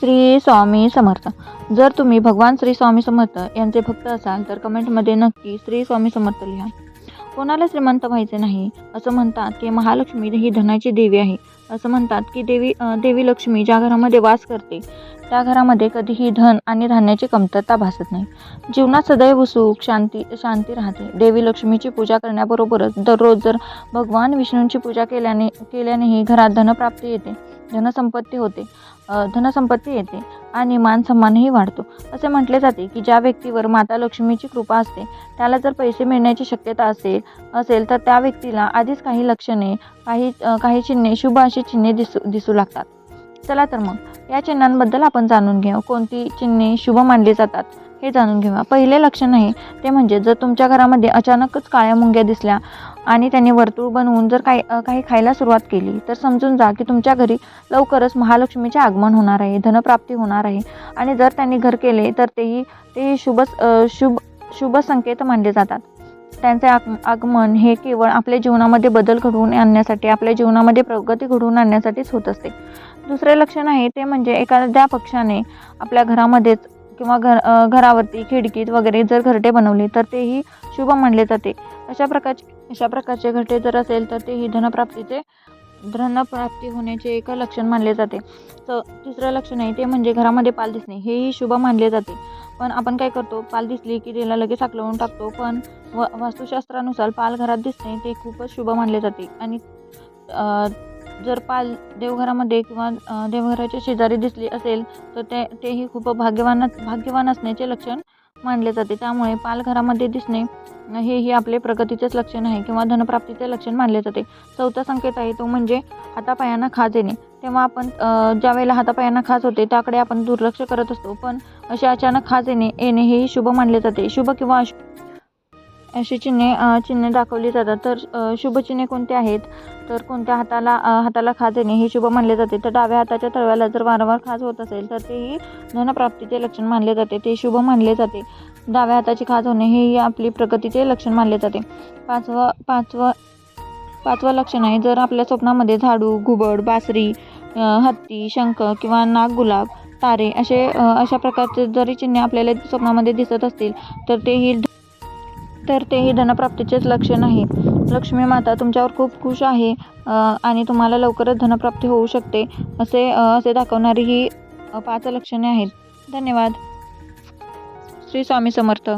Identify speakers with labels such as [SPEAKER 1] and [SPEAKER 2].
[SPEAKER 1] श्री स्वामी समर्थ. जर तुम्ही भगवान श्री स्वामी समर्थ यांचे भक्त असाल तर कमेंटमध्ये नक्की श्री स्वामी समर्थ लिहा. कोणाला श्रीमंत व्हायचे नाही असं म्हणतात की महालक्ष्मी ही धनाची देवी आहे. असं म्हणतात की देवी देवी लक्ष्मी ज्या घरामध्ये वास करते त्या घरामध्ये कधीही धन आणि धान्याची कमतरता भासत नाही. जीवनात सदैव सुख शांती शांती राहते. देवी लक्ष्मीची पूजा करण्याबरोबरच दररोज जर भगवान विष्णूंची पूजा केल्याने केल्यानेही घरात धनप्राप्ती येते धनसंपत्ती होते. धनसंपत्ती येते आणि मानसन्मानही वाढतो. असे म्हटले जाते की ज्या व्यक्तीवर माता लक्ष्मीची कृपा असते त्याला जर पैसे मिळण्याची शक्यता असेल असेल तर त्या व्यक्तीला आधीच काही लक्षणे काही काही चिन्हे शुभ अशी चिन्हे दिसू दिसू लागतात. चला तर मग या चिन्हांबद्दल आपण जाणून घेऊ. कोणती चिन्हे शुभ मानली जातात? हे जाणून घेऊया. पहिले लक्षण आहे ते म्हणजे जर तुमच्या घरामध्ये अचानकच काळ्या मुंग्या दिसल्या आणि त्यांनी वर्तुळ बनवून जर काही काही खायला सुरुवात केली तर समजून जा की तुमच्या घरी लवकरच महालक्ष्मीचे आगमन होणार आहे धनप्राप्ती होणार आहे. आणि जर त्यांनी घर केले तर तेही तेही शुभ शुभ शुभ संकेत मानले जातात. त्यांचे आग आगमन हे केवळ आपल्या जीवनामध्ये बदल घडवून आणण्यासाठी आपल्या जीवनामध्ये प्रगती घडवून आणण्यासाठीच होत असते. दुसरे लक्षण आहे ते म्हणजे एखाद्या पक्षाने आपल्या घरामध्येच किंवा घर घरावरती खिडकीत वगैरे जर घरटे बनवले तर तेही शुभ मानले जाते. अशा प्रकारचे अशा प्रकारचे घरटे जर असेल तर तेही धनप्राप्तीचे धनप्राप्ती होण्याचे एक लक्षण मानले जाते. तर तिसरं लक्षण आहे ते म्हणजे घरामध्ये पाल दिसणे हेही शुभ मानले जाते. पण आपण काय करतो पाल दिसली की तिला लगेच हाकलवून टाकतो पण व वास्तुशास्त्रानुसार पाल घरात दिसणे ते खूपच शुभ मानले जाते. आणि जर पाल देवघरामध्ये किंवा देवघराच्या शेजारी दिसली असेल तर ते तेही खूप भाग्यवान भाग्यवान असण्याचे लक्षण मानले जाते. त्यामुळे पालघरामध्ये दिसणे हेही आपले प्रगतीचेच लक्षण आहे किंवा धनप्राप्तीचे लक्षण मानले जाते. चौथा संकेत आहे तो म्हणजे हातापायांना खाज येणे. तेव्हा आपण ज्यावेळेला ज्या वेळेला हातापायांना खाज होते त्याकडे आपण दुर्लक्ष करत असतो. पण असे अचानक खाज येणे येणे हेही शुभ मानले जाते. शुभ किंवा अशुभ अशी चिन्हे चिन्हे दाखवली जातात. तर शुभचिन्हे शुभ चिन्हे कोणते आहेत? तर कोणत्या हाताला हाताला खाज येणे हे शुभ मानले जाते. तर डाव्या हाताच्या तळव्याला जर वारंवार खाज होत असेल तर तेही धनप्राप्तीचे लक्षण मानले जाते. ते शुभ मानले जाते. डाव्या हाताची खाज होणे हेही आपली प्रगतीचे लक्षण मानले जाते. पाचवं पाचवं पाचवं लक्षण आहे. जर आपल्या स्वप्नामध्ये झाडू घुबड बासरी हत्ती शंख किंवा नाग गुलाब तारे असे अशा प्रकारचे जरी चिन्हे आपल्याला स्वप्नामध्ये दिसत असतील तर तेही तर तेही धनप्राप्तीचेच लक्षण आहे लक्ष्मी माता तुमच्यावर खूप खुश आहे आणि तुम्हाला लवकरच धनप्राप्ती होऊ शकते असे असे दाखवणारी ही पाच लक्षणे आहेत. धन्यवाद. श्री स्वामी समर्थ.